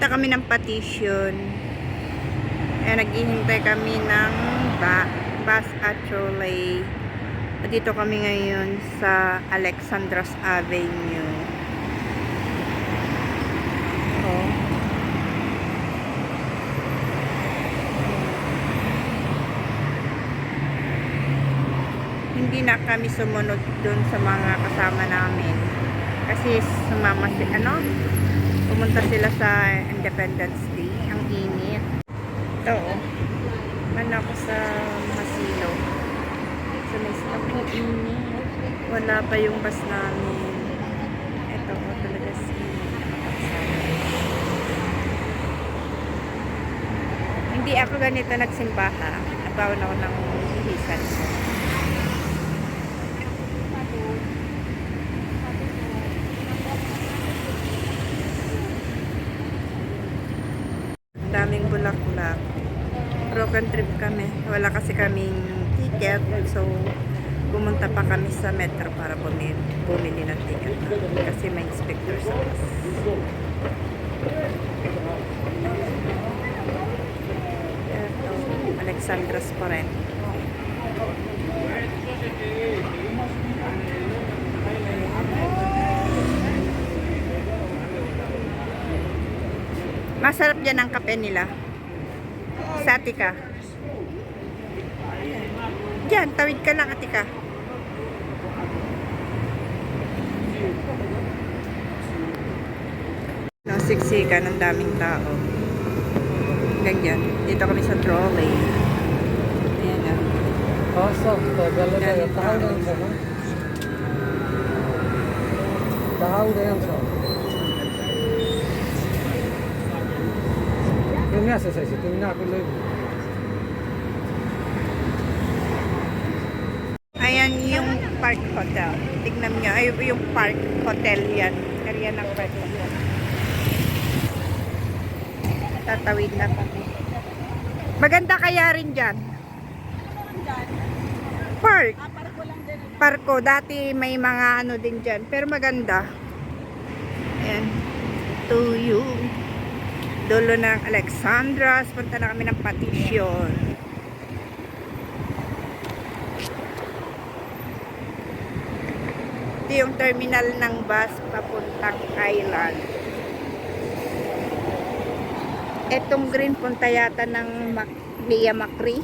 Punta kami ng petition. Eh, naghihintay kami ng ba bus at trolley. Dito kami ngayon sa Alexandros Avenue. Oh. Hindi na kami sumunod dun sa mga kasama namin. Kasi sumama si ano, pumunta sila sa Independence Day. Ang init. Ito, oh. Man ako sa Masilo. Sa Masilo. Ang init. Wala pa yung bus namin. Ito, oh, talaga si Hindi ako ganito nagsimbaha. Nagbawan ako ng hihisan ko. daming bulaklak. Broken trip kami. Wala kasi kaming ticket. So, pumunta pa kami sa metro para bumili, bumili ng ticket. Kasi may inspector sa bus. Ito, Alexandras pa rin. Masarap dyan ang kape nila. Sa Atika. Diyan, tawid ka lang Atika. Nasiksikan ng daming tao. Ganyan. Dito kami sa trolley. Ayan na. Awesome. Tagal na yun. Tahaw na yun siya, no? Tahaw na yun siya. Nga sa siya, tingnan ako lang. Ayan yung Park Hotel. Tignan nyo. Ay, yung Park Hotel yan. Kariyan ng Park Hotel. Tatawid na kami. Maganda kaya rin dyan. Park. Parko. Dati may mga ano din dyan. Pero maganda. Ayan. To you. Dulo ng Alexandras. Punta na kami ng Patisyon. Ito yung terminal ng bus papuntang Island. Etong green punta yata ng Mac Via Macri.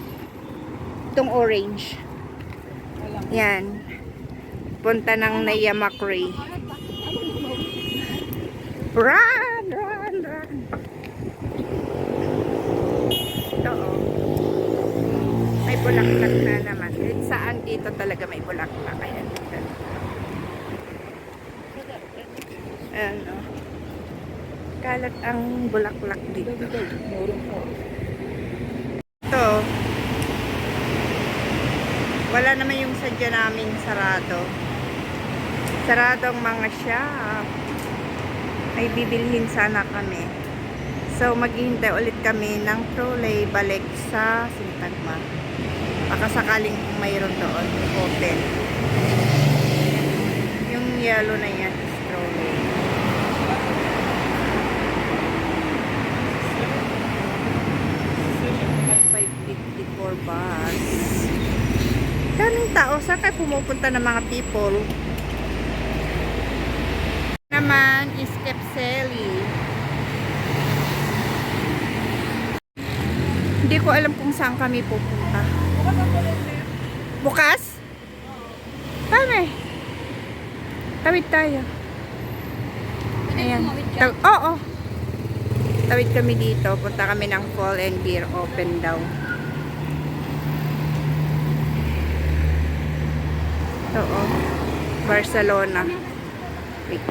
Itong orange. Yan. Punta ng Naya Macri. Run! Run! Run! Ito oh. May bulaklak na naman. Kahit saan dito talaga may bulaklak. Ayan. Ayan oh. Kalat ang bulaklak dito. Ito. Wala naman yung sadya namin sarado. Sarado ang mga shop. May bibilhin sana kami. So, maghihintay ulit kami ng trolley balik sa Sintagma. Baka sakaling mayroon doon open. Yung yellow na yan is for bus. Daming tao. Saan kayo pumupunta ng mga people? Naman is Kepseli. Hindi ko alam kung saan kami pupunta. Bukas? Kami. Tawid tayo. Ayan. Oo. Tawid kami dito. Punta kami ng Fall and Beer Open daw. Oo. Barcelona. Wait.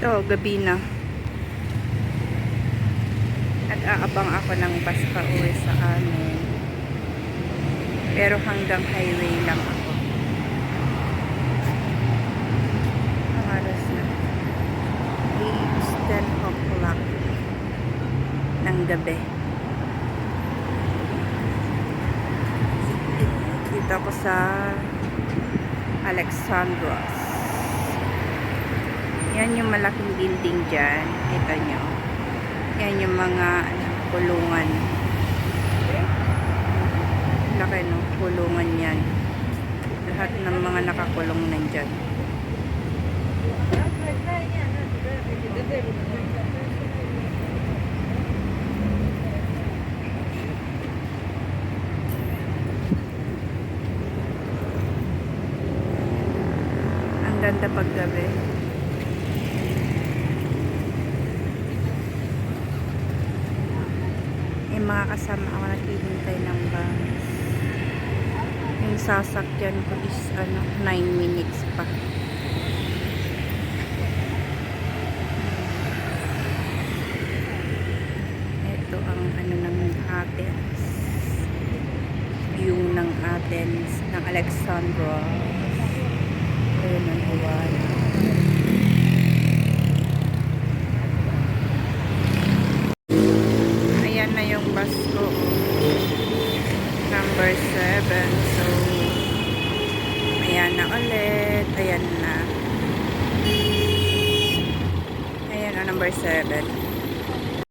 Ito, gabi na. Nag-aabang ako ng bus pa uwi sa amin. Pero hanggang highway lang ako. Ang oras na. It's 10 o'clock ng gabi. Dito ako sa Alexandros. Yan yung malaking building dyan. Kita nyo. Yan yung mga ano, kulungan. Laki no, kulungan yan. Lahat ng mga nakakulong nandyan. Ang mga kasama ako naghihintay ng bus. Yung sasakyan ko is ano, 9 minutes pa. Ito ang ano ng Athens. View ng Athens, ng Alexandria. Ayun ang Hawaii. Ayan na yung bus ko. Number 7. So, ayan na ulit. Ayan na. Ayan na, number 7.